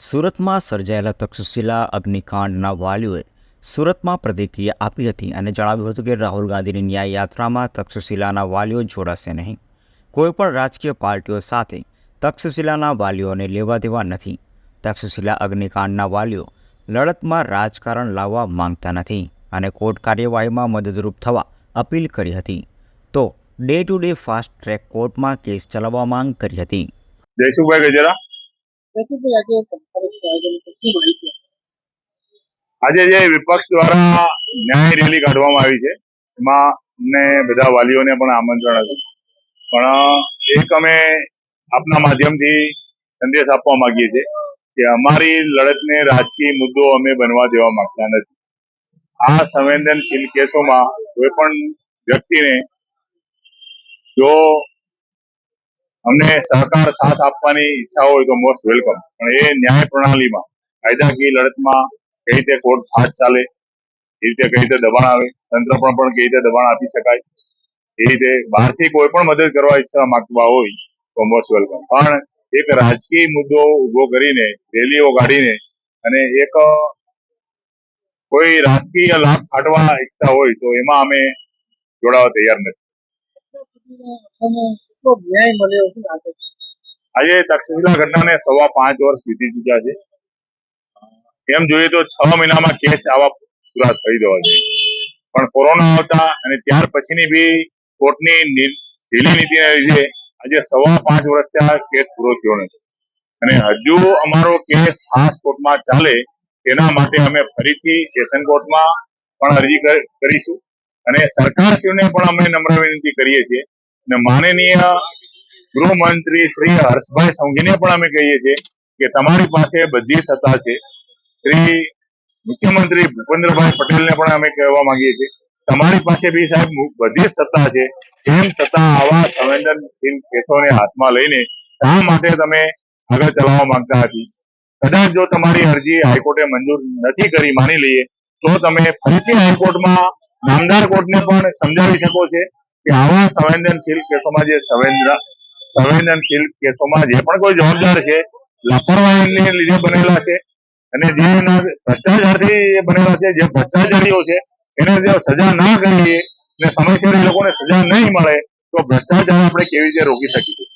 સુરતમાં સર્જાયેલા તક્ષશિલા અગ્નિકાંડના વાલીઓએ સુરતમાં પ્રતિક્રિયા આપી હતી અને જણાવ્યું હતું કે રાહુલ ગાંધીની ન્યાય તક્ષશિલાના વાલીઓ જોડાશે નહીં. કોઈપણ રાજકીય પાર્ટીઓ સાથે તક્ષશિલાના વાલીઓને લેવા દેવા નથી. તક્ષશિલા અગ્નિકાંડના વાલીઓ લડતમાં રાજકારણ લાવવા માંગતા નથી અને કોર્ટ કાર્યવાહીમાં મદદરૂપ થવા અપીલ કરી હતી. તો day to day fast track કોર્ટમાં કેસ ચલાવવા માંગ કરી હતી. જયસુભાઈ ગજેરા આજે જે વિપક્ષ દ્વારા ન્યાય રેલી કાઢવામાં આવી છે, એમાં અમને બધા વાલીઓને પણ આમંત્રણ હતું. પણ એક અમે આપના માધ્યમથી સંદેશ આપવા માંગીએ છીએ કે અમારી લડતને રાજકીય મુદ્દો અમે બનવા દેવા માંગતા નથી. આ સંવેદનશીલ કેસોમાં કોઈ પણ વ્યક્તિને જો અમને સહકાર સાથ આપવાની ઈચ્છા હોય તો મોસ્ટ વેલકમ પણ એ ન્યાય પ્રણાલીમાં, કાયદાકીય લડતમાં કઈ રીતે કોર્ટ ફાસ્ટ ચાલે, એ રીતે કઈ રીતે દબાણ આવે, તંત્ર પણ પણ કઈ રીતે દબાણ આપી શકાય, એ રીતે બહારથી કોઈ પણ મદદ કરવા ઈચ્છા માંગતા હોય તો મોસ્ટ વેલકમ પણ એક રાજકીય મુદ્દો ઊભો કરીને, રેલીઓ કાઢીને અને એક કોઈ રાજકીય લાભ કાઢવા ઈચ્છતા હોય તો એમાં અમે જોડાવા તૈયાર નથી. કેટલો ન્યાય મળ્યો શું લાગે છે આજે? તક્ષશિલા ઘટનાને સવા પાંચ વર્ષ વીતી ચુક્યા છે. એમ જોઈએ તો છ મહિનામાં કેસ આવા પૂરા થઈ જવા જોઈએ પણ કોરોના આવતા અને ત્યાર પછીની બી કોર્ટની ઢીલી નીતિને લીધે આજે સવા પાંચ વર્ષથી આ કેસ પૂરો થયો નથી. અને હજુ અમારો કેસ ખાસ કોર્ટમાં ચાલે તેના માટે અમે ફરીથી સેશન કોર્ટમાં પણ અરજી કરીશું. અને સરકારશ્રીને પણ અમે નમ્ર વિનંતી કરીએ છીએ અને માનનીય ગૃહમંત્રી શ્રી હર્ષભાઈ સંઘીને પણ અમે કહીએ છીએ કે તમારી પાસે બધી સત્તા છે. શ્રી મુખ્યમંત્રી ભૂપેન્દ્રભાઈ પટેલને પણ અમે કહેવા માંગીએ છીએ, તમારી પાસે બી સાહેબ બધી સત્તા છે. તેમ છતાં આવા સંવેદનશીલ કેસોને હાથમાં લઈને શા માટે તમે આગળ ચલાવવા માંગતા હતી? કદાચ જો તમારી અરજી હાઈકોર્ટે મંજૂર નથી કરી, માની લઈએ, તો તમે ફરીથી હાઈકોર્ટમાં નામદાર કોર્ટને પણ સમજાવી શકો છે. કે આવા સંવેદનશીલ કેસોમાં જે સંવેદના, સંવેદનશીલ કેસોમાં જે પણ કોઈ જવાબદાર છે, લાપરવાહીને લીધે બનેલા છે અને જે ભ્રષ્ટાચારથી બનેલા છે, જે ભ્રષ્ટાચારીઓ છે, એને જો સજા ના કરીએ અને સમયસર એ લોકોને સજા નહીં મળે, તો ભ્રષ્ટાચાર આપણે કેવી રીતે રોકી શકીશું